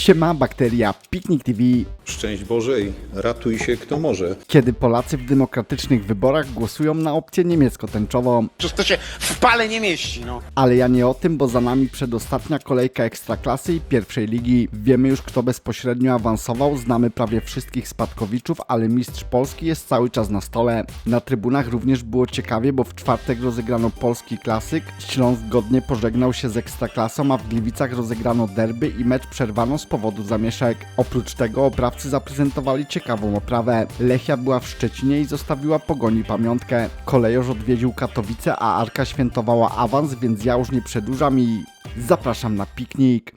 Siema, bakteria, Piknik TV. Szczęść Bożej, ratuj się kto może. Kiedy Polacy w demokratycznych wyborach głosują na opcję niemiecko-tęczową. Przecież to się w pale nie mieści, no. Ale ja nie o tym, bo za nami przedostatnia kolejka Ekstraklasy i pierwszej ligi. Wiemy już kto bezpośrednio awansował, znamy prawie wszystkich spadkowiczów, ale mistrz Polski jest cały czas na stole. Na trybunach również było ciekawie, bo w czwartek rozegrano polski klasyk, Śląsk godnie pożegnał się z Ekstraklasą, a w Gliwicach rozegrano derby i mecz przerwano z powodu zamieszek. Oprócz tego oprawcy zaprezentowali ciekawą oprawę. Lechia była w Szczecinie i zostawiła pogoni pamiątkę. Kolejorz odwiedził Katowice, a Arka świętowała awans, więc ja już nie przedłużam i zapraszam na piknik.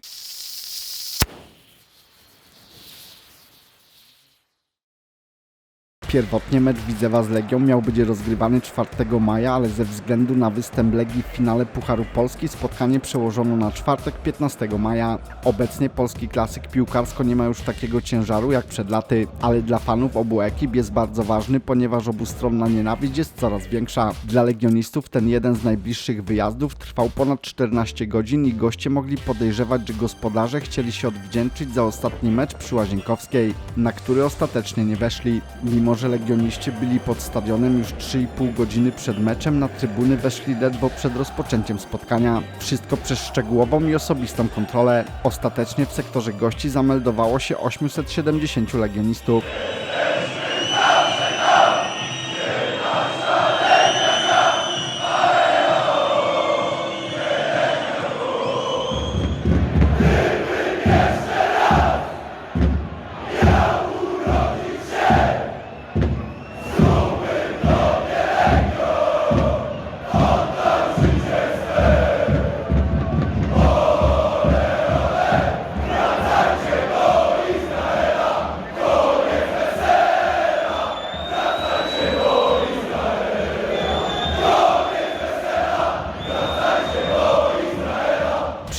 Pierwotnie mecz Widzewa z Legią miał być rozgrywany 4 maja, ale ze względu na występ Legii w finale Pucharu Polski spotkanie przełożono na czwartek 15 maja. Obecnie polski klasyk piłkarsko nie ma już takiego ciężaru jak przed laty, ale dla fanów obu ekip jest bardzo ważny, ponieważ obustronna nienawiść jest coraz większa. Dla legionistów ten jeden z najbliższych wyjazdów trwał ponad 14 godzin i goście mogli podejrzewać, że gospodarze chcieli się odwdzięczyć za ostatni mecz przy Łazienkowskiej, na który ostatecznie nie weszli. Mimo, że legioniści byli pod stadionem już 3,5 godziny przed meczem, na trybuny weszli ledwo przed rozpoczęciem spotkania. Wszystko przez szczegółową i osobistą kontrolę. Ostatecznie w sektorze gości zameldowało się 870 legionistów.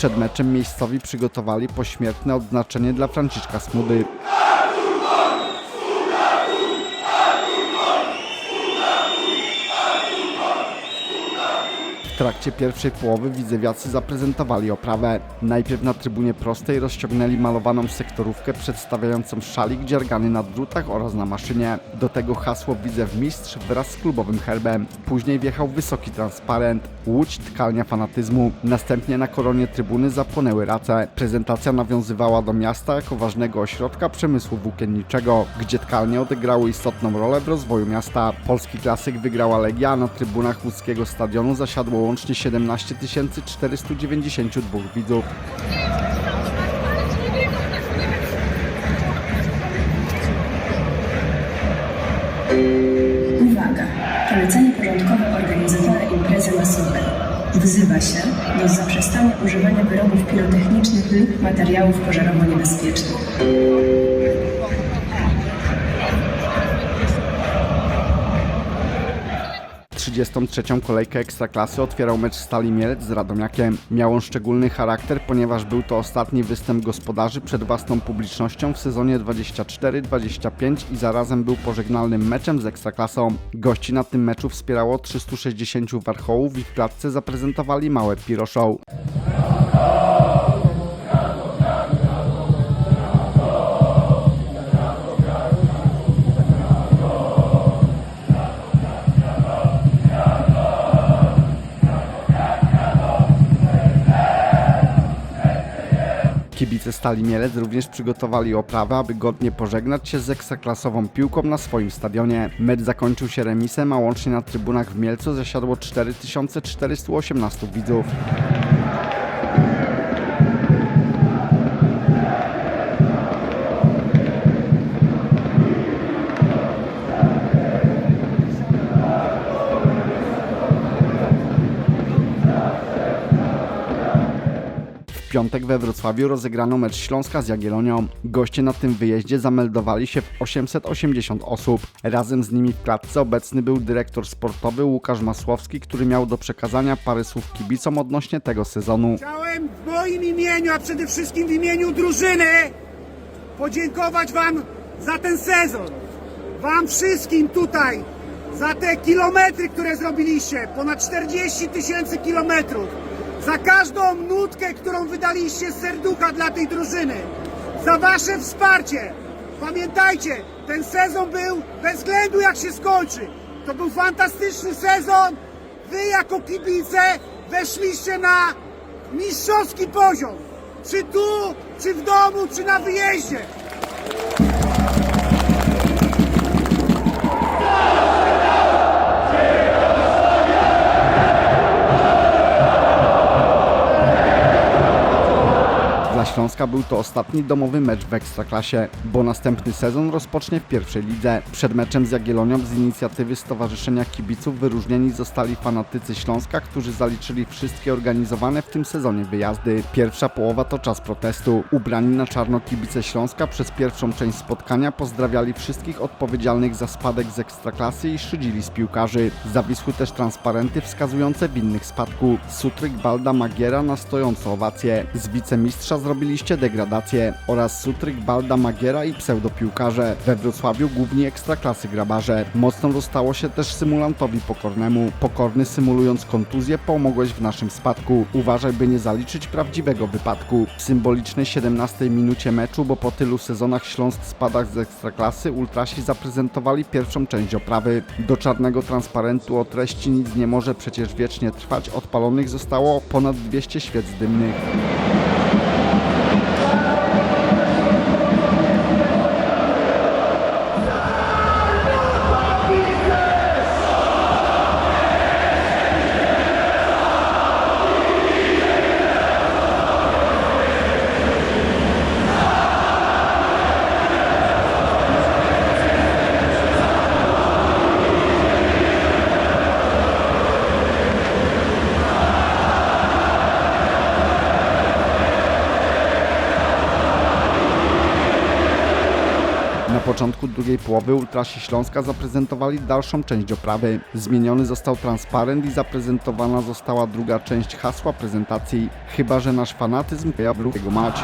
Przed meczem miejscowi przygotowali pośmiertne odznaczenie dla Franciszka Smudy. W trakcie pierwszej połowy widzewiacy zaprezentowali oprawę. Najpierw na trybunie prostej rozciągnęli malowaną sektorówkę przedstawiającą szalik dziergany na drutach oraz na maszynie. Do tego hasło Widzew Mistrz wraz z klubowym herbem. Później wjechał wysoki transparent. Łódź tkalnia fanatyzmu. Następnie na koronie trybuny zapłonęły race. Prezentacja nawiązywała do miasta jako ważnego ośrodka przemysłu włókienniczego, gdzie tkalnie odegrały istotną rolę w rozwoju miasta. Polski klasyk wygrała Legia, a na trybunach łódzkiego stadionu zasiadło łącznie 17 492 widzów. Uwaga! Polecenie porządkowe organizatora imprezy masowej. Wzywa się do zaprzestania używania wyrobów pirotechnicznych lub materiałów pożarowo 33. kolejkę Ekstraklasy otwierał mecz Stali Mielec z Radomiakiem. Miał on szczególny charakter, ponieważ był to ostatni występ gospodarzy przed własną publicznością w sezonie 24-25 i zarazem był pożegnalnym meczem z Ekstraklasą. Gości na tym meczu wspierało 360 warchołów i w klatce zaprezentowali małe Piro Kibice Stali Mielec również przygotowali oprawę, aby godnie pożegnać się z ekstraklasową piłką na swoim stadionie. Mecz zakończył się remisem, a łącznie na trybunach w Mielcu zasiadło 4418 widzów. Piątek we Wrocławiu rozegrano mecz Śląska z Jagiellonią. Goście na tym wyjeździe zameldowali się w 880 osób. Razem z nimi w klatce obecny był dyrektor sportowy Łukasz Masłowski, który miał do przekazania parę słów kibicom odnośnie tego sezonu. Chciałem w moim imieniu, a przede wszystkim w imieniu drużyny podziękować Wam za ten sezon. Wam wszystkim tutaj za te kilometry, które zrobiliście. Ponad 40 tysięcy kilometrów. Za każdą nutkę, którą wydaliście z serducha dla tej drużyny. za wasze wsparcie. Pamiętajcie, ten sezon był bez względu jak się skończy. To był fantastyczny sezon. Wy jako kibice weszliście na mistrzowski poziom. Czy tu, czy w domu, czy na wyjeździe. Śląska był to ostatni domowy mecz w Ekstraklasie, bo następny sezon rozpocznie w pierwszej lidze. Przed meczem z Jagiellonią z inicjatywy Stowarzyszenia Kibiców wyróżnieni zostali fanatycy Śląska, którzy zaliczyli wszystkie organizowane w tym sezonie wyjazdy. Pierwsza połowa to czas protestu. Ubrani na czarno kibice Śląska przez pierwszą część spotkania pozdrawiali wszystkich odpowiedzialnych za spadek z Ekstraklasy i szydzili z piłkarzy. Zawisły też transparenty wskazujące winnych spadku. Sutryk Balda Magiera na stojąco owację. Z wicemistrza zrobiliście degradację oraz Sutryk Balda Magiera i pseudopiłkarze. We Wrocławiu główni ekstraklasy grabarze. Mocno dostało się też symulantowi pokornemu. Pokorny symulując kontuzję pomogłeś w naszym spadku. Uważaj by nie zaliczyć prawdziwego wypadku. W symbolicznej 17 minucie meczu, bo po tylu sezonach Śląsk spadach z ekstraklasy ultrasi zaprezentowali pierwszą część oprawy. Do czarnego transparentu o treści nic nie może przecież wiecznie trwać. Odpalonych zostało ponad 200 świec dymnych. Początku drugiej połowy Ultrasi Śląska zaprezentowali dalszą część oprawy. Zmieniony został transparent i zaprezentowana została druga część hasła prezentacji. Chyba, że nasz fanatyzm ja w jego mać.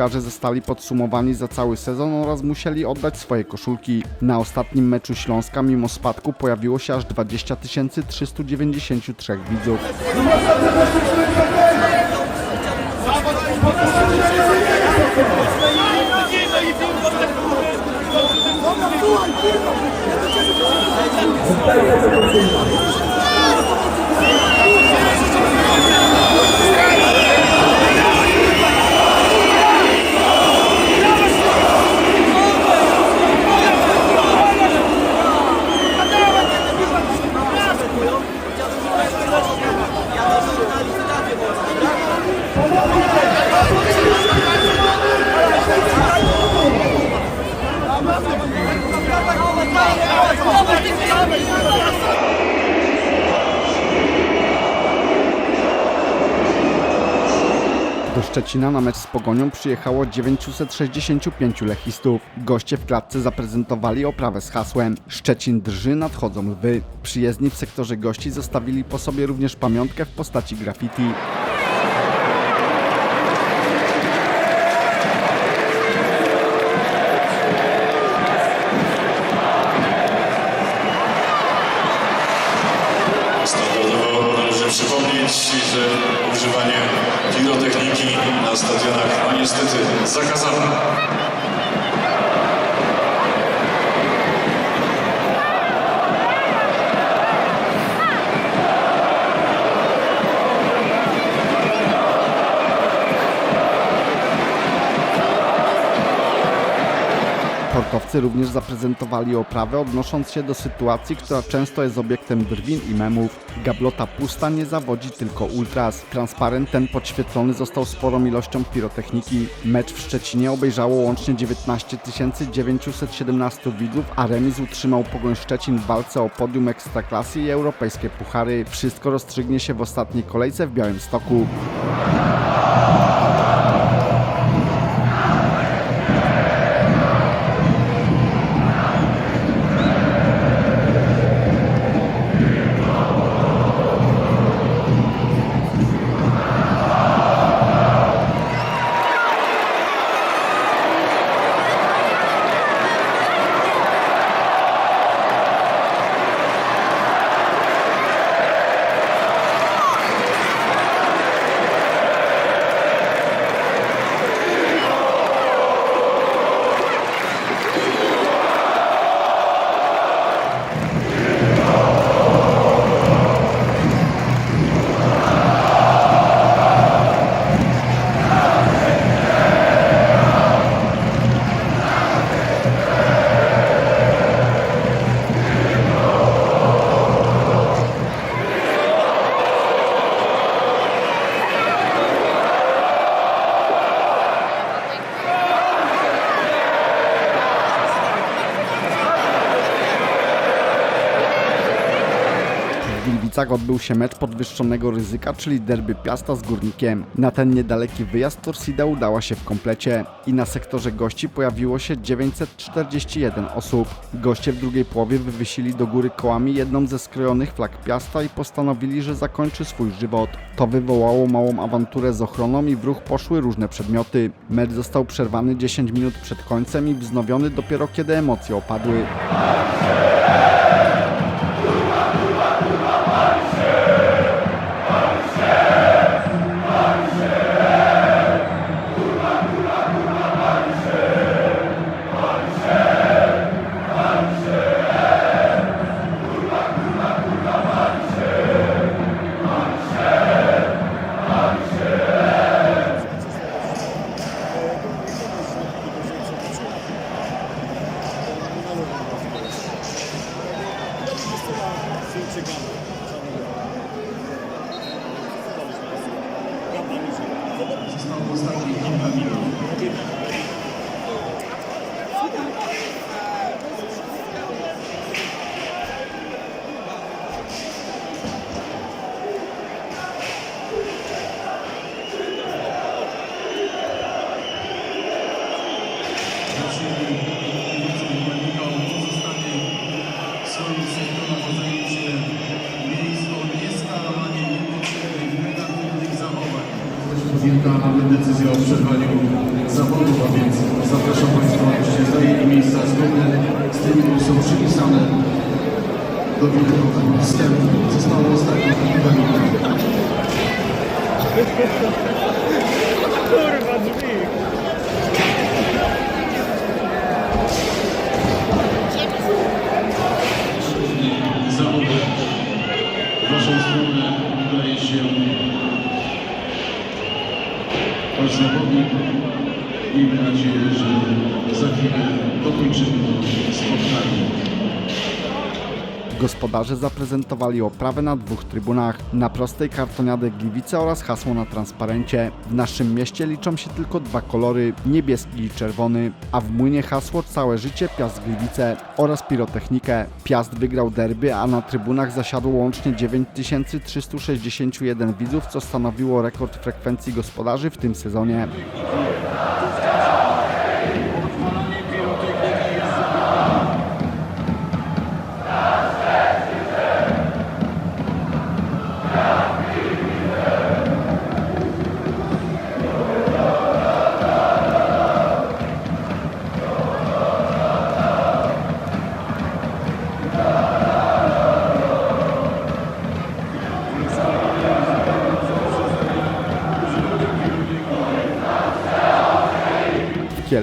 Piłkarze zostali podsumowani za cały sezon oraz musieli oddać swoje koszulki. Na ostatnim meczu Śląska mimo spadku pojawiło się aż 20 393 widzów. Do Szczecina na mecz z Pogonią przyjechało 965 lechistów. Goście w klatce zaprezentowali oprawę z hasłem Szczecin drży, nadchodzą lwy. Przyjezdni w sektorze gości zostawili po sobie również pamiątkę w postaci graffiti. Również zaprezentowali oprawę, odnosząc się do sytuacji, która często jest obiektem drwin i memów. Gablota pusta nie zawodzi tylko ultras. Transparent ten podświetlony został sporą ilością pirotechniki. Mecz w Szczecinie obejrzało łącznie 19 917 widzów, a remis utrzymał Pogoń Szczecin w walce o podium Ekstraklasy i europejskie puchary. Wszystko rozstrzygnie się w ostatniej kolejce w Białymstoku. W Gliwicach odbył się mecz podwyższonego ryzyka, czyli derby Piasta z Górnikiem. Na ten niedaleki wyjazd Torsida udała się w komplecie i na sektorze gości pojawiło się 941 osób. Goście w drugiej połowie wywiesili do góry kołami jedną ze skrojonych flag Piasta i postanowili, że zakończy swój żywot. To wywołało małą awanturę z ochroną i w ruch poszły różne przedmioty. Mecz został przerwany 10 minut przed końcem i wznowiony dopiero kiedy emocje opadły. Zapraszam Państwa, abyście zajęli miejsca zgodne z tymi, które są przypisane do biletu wstępu. Zostało ostatnie kilka minut. Gospodarze zaprezentowali oprawę na dwóch trybunach. Na prostej kartoniadę Gliwice oraz hasło na transparencie. W naszym mieście liczą się tylko dwa kolory, niebieski i czerwony, a w młynie hasło całe życie Piast Gliwice oraz pirotechnikę. Piast wygrał derby, a na trybunach zasiadło łącznie 9361 widzów, co stanowiło rekord frekwencji gospodarzy w tym sezonie.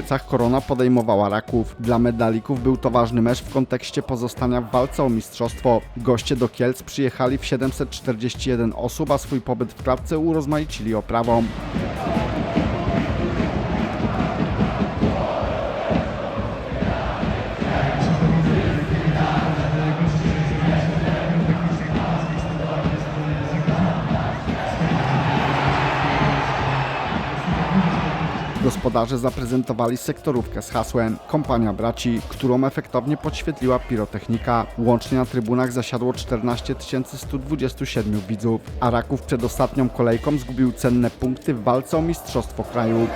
Kielcach Korona podejmowała Raków. Dla medalików był to ważny mecz w kontekście pozostania w walce o mistrzostwo. Goście do Kielc przyjechali w 741 osób, a swój pobyt w klatce urozmaicili oprawą. Gospodarze zaprezentowali sektorówkę z hasłem Kompania Braci, którą efektownie podświetliła pirotechnika. Łącznie na trybunach zasiadło 14 127 widzów, a Raków przed ostatnią kolejką zgubił cenne punkty w walce o Mistrzostwo Kraju.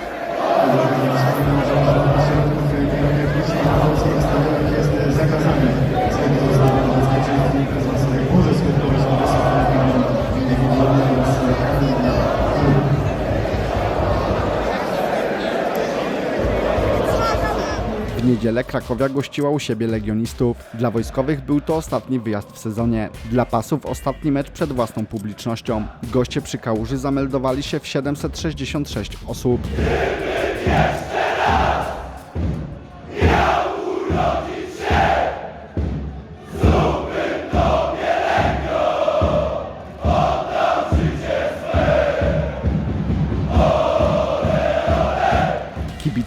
Niedzielę Krakowia gościła u siebie legionistów. Dla wojskowych był to ostatni wyjazd w sezonie. Dla pasów ostatni mecz przed własną publicznością. Goście przy Kałuży zameldowali się w 766 osób.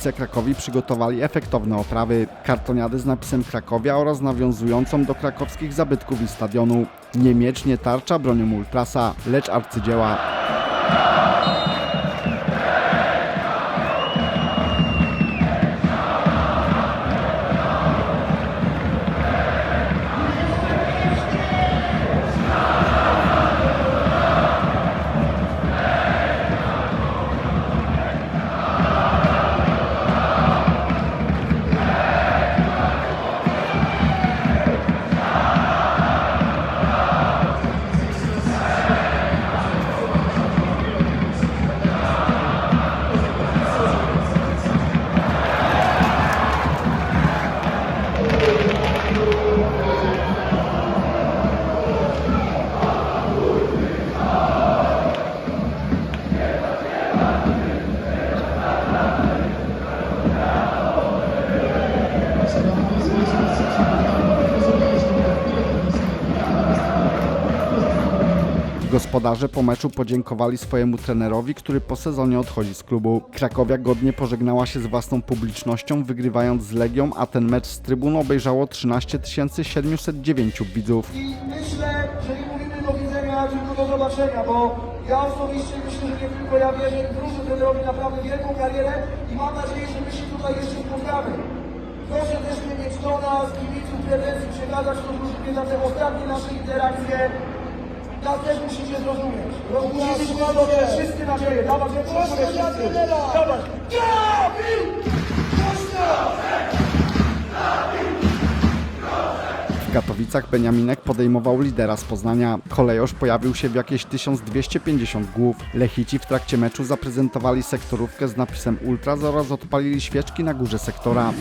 Kibice Krakowi przygotowali efektowne oprawy, kartoniady z napisem Krakowia oraz nawiązującą do krakowskich zabytków i stadionu. Nie miecz, nie tarcza bronią Ultrasa, lecz arcydzieła. Gospodarze po meczu podziękowali swojemu trenerowi, który po sezonie odchodzi z klubu. Krakowia godnie pożegnała się z własną publicznością, wygrywając z Legią, a ten mecz z trybun obejrzało 13 709 widzów. I myślę, że nie mówimy do widzenia, tylko do zobaczenia, bo ja osobiście myślę, że nie tylko ja wierzę, wróżę trenerowi naprawdę wielką karierę i mam nadzieję, że my się tutaj jeszcze spotkamy. Proszę też nie mieć do nas, kibiców, pretensji, przekazać to drużynie za te ostatnie nasze interakcje. Nas też musicie zrozumieć. Musicie mieć wszyscy nadzieję. Dawać jak wszyscy. Dawać. W Katowicach Beniaminek podejmował lidera z Poznania. Kolejosz pojawił się w jakieś 1250 głów. Lechici w trakcie meczu zaprezentowali sektorówkę z napisem Ultras oraz odpalili świeczki na górze sektora.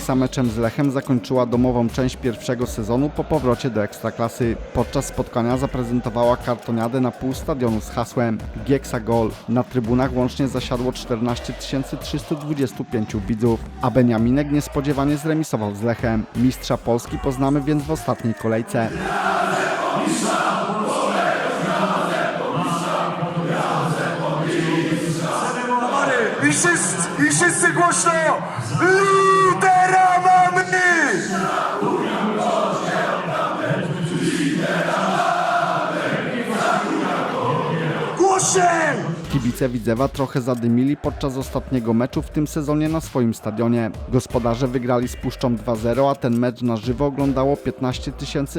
Gieksa meczem z Lechem zakończyła domową część pierwszego sezonu po powrocie do Ekstraklasy. Podczas spotkania zaprezentowała kartoniadę na pół stadionu z hasłem Gieksa Gol. Na trybunach łącznie zasiadło 14 325 widzów, a Beniaminek niespodziewanie zremisował z Lechem. Mistrza Polski poznamy więc w ostatniej kolejce. I wszyscy, i wszyscy głośno! Głośniej! Kibice Widzewa trochę zadymili podczas ostatniego meczu w tym sezonie na swoim stadionie. Gospodarze wygrali z Puszczą 2-0, a ten mecz na żywo oglądało 15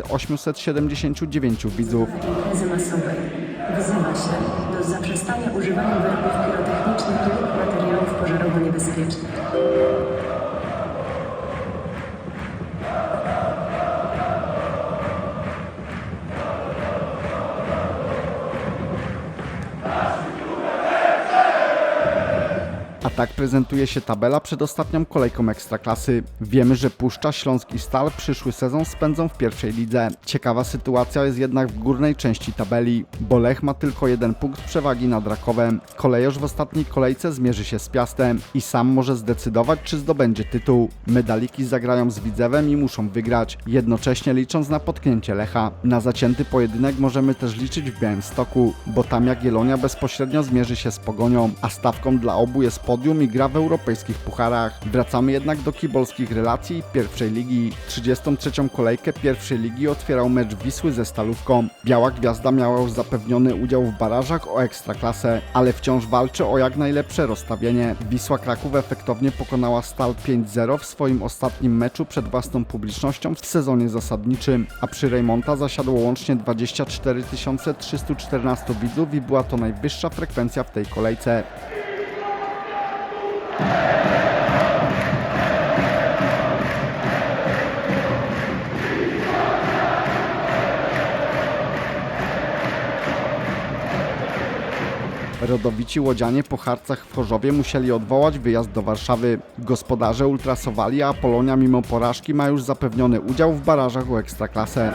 879 widzów. imprezy masowej. Wzywa się do zaprzestania używania wyrobów pirotechnicznych lub materiałów pożarowo niebezpiecznych. Tak prezentuje się tabela przed ostatnią kolejką Ekstraklasy. Wiemy, że Puszcza, Śląsk i Stal przyszły sezon spędzą w pierwszej lidze. Ciekawa sytuacja jest jednak w górnej części tabeli, bo Lech ma tylko jeden punkt przewagi nad Rakowem. Kolejorz w ostatniej kolejce zmierzy się z Piastem i sam może zdecydować, czy zdobędzie tytuł. Medaliki zagrają z Widzewem i muszą wygrać, jednocześnie licząc na potknięcie Lecha. Na zacięty pojedynek możemy też liczyć w Białymstoku, bo tam Jagiellonia bezpośrednio zmierzy się z Pogonią, a stawką dla obu jest podium i gra w europejskich pucharach. Wracamy jednak do kibolskich relacji pierwszej ligi. 33. kolejkę pierwszej ligi otwierał mecz Wisły ze Stalówką. Biała Gwiazda miała już zapewniony udział w barażach o ekstraklasę, ale wciąż walczy o jak najlepsze rozstawienie. Wisła Kraków efektownie pokonała Stal 5-0 w swoim ostatnim meczu przed własną publicznością w sezonie zasadniczym, a przy Reymonta zasiadło łącznie 24 314 widzów i była to najwyższa frekwencja w tej kolejce. Rodowici łodzianie po harcach w Chorzowie musieli odwołać wyjazd do Warszawy. Gospodarze ultrasowali, a Polonia mimo porażki ma już zapewniony udział w barażach o Ekstraklasę.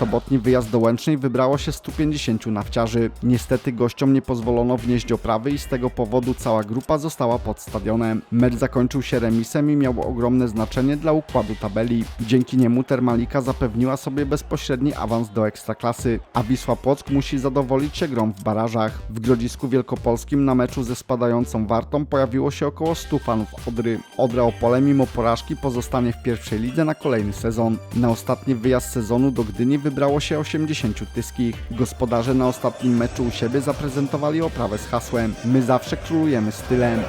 Sobotni wyjazd do Łęcznej wybrało się 150 nawciarzy. Niestety gościom nie pozwolono wnieść oprawy i z tego powodu cała grupa została pod stadionem. Mecz zakończył się remisem i miał ogromne znaczenie dla układu tabeli. Dzięki niemu Termalika zapewniła sobie bezpośredni awans do Ekstraklasy, a Wisła Płock musi zadowolić się grą w barażach. W Grodzisku Wielkopolskim na meczu ze spadającą Wartą pojawiło się około 100 fanów Odry. Odra Opole mimo porażki pozostanie w pierwszej lidze na kolejny sezon. Na ostatni wyjazd sezonu do Gdyni wybrało się 80 tyskich. Gospodarze na ostatnim meczu u siebie zaprezentowali oprawę z hasłem My zawsze królujemy stylem.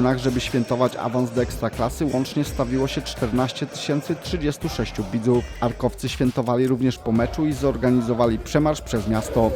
Na trybunach, żeby świętować awans do Ekstraklasy, łącznie stawiło się 14 036 widzów. Arkowcy świętowali również po meczu i zorganizowali przemarsz przez miasto.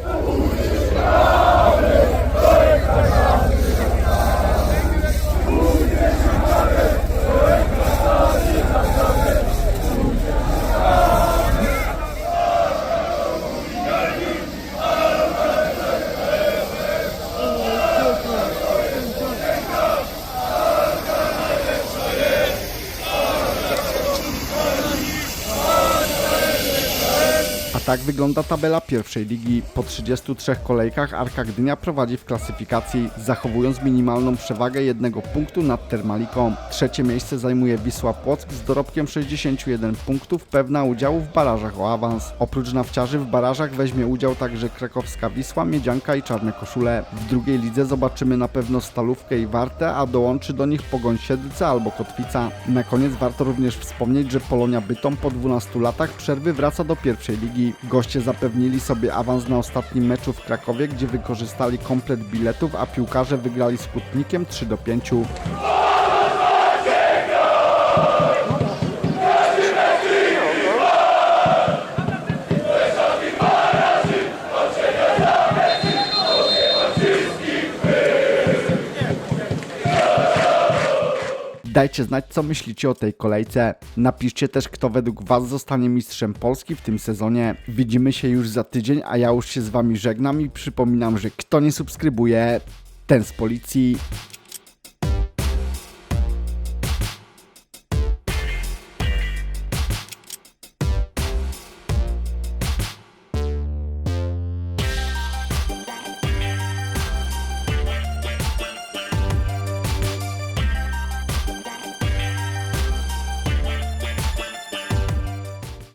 Tak wygląda tabela pierwszej ligi. Po 33 kolejkach Arka Gdynia prowadzi w klasyfikacji, zachowując minimalną przewagę jednego punktu nad Termaliką. Trzecie miejsce zajmuje Wisła Płock z dorobkiem 61 punktów, pewna udziału w barażach o awans. Oprócz nawciarzy w barażach weźmie udział także krakowska Wisła, Miedzianka i Czarne Koszule. W drugiej lidze zobaczymy na pewno Stalówkę i Wartę, a dołączy do nich Pogoń Siedlce albo Kotwica. Na koniec warto również wspomnieć, że Polonia Bytom po 12 latach przerwy wraca do pierwszej ligi. Goście zapewnili sobie awans na ostatnim meczu w Krakowie, gdzie wykorzystali komplet biletów, a piłkarze wygrali z Kutnikiem 3 do 5. Dajcie znać, co myślicie o tej kolejce. Napiszcie też, kto według Was zostanie mistrzem Polski w tym sezonie. Widzimy się już za tydzień, a ja już się z Wami żegnam i przypominam, że kto nie subskrybuje, ten z policji.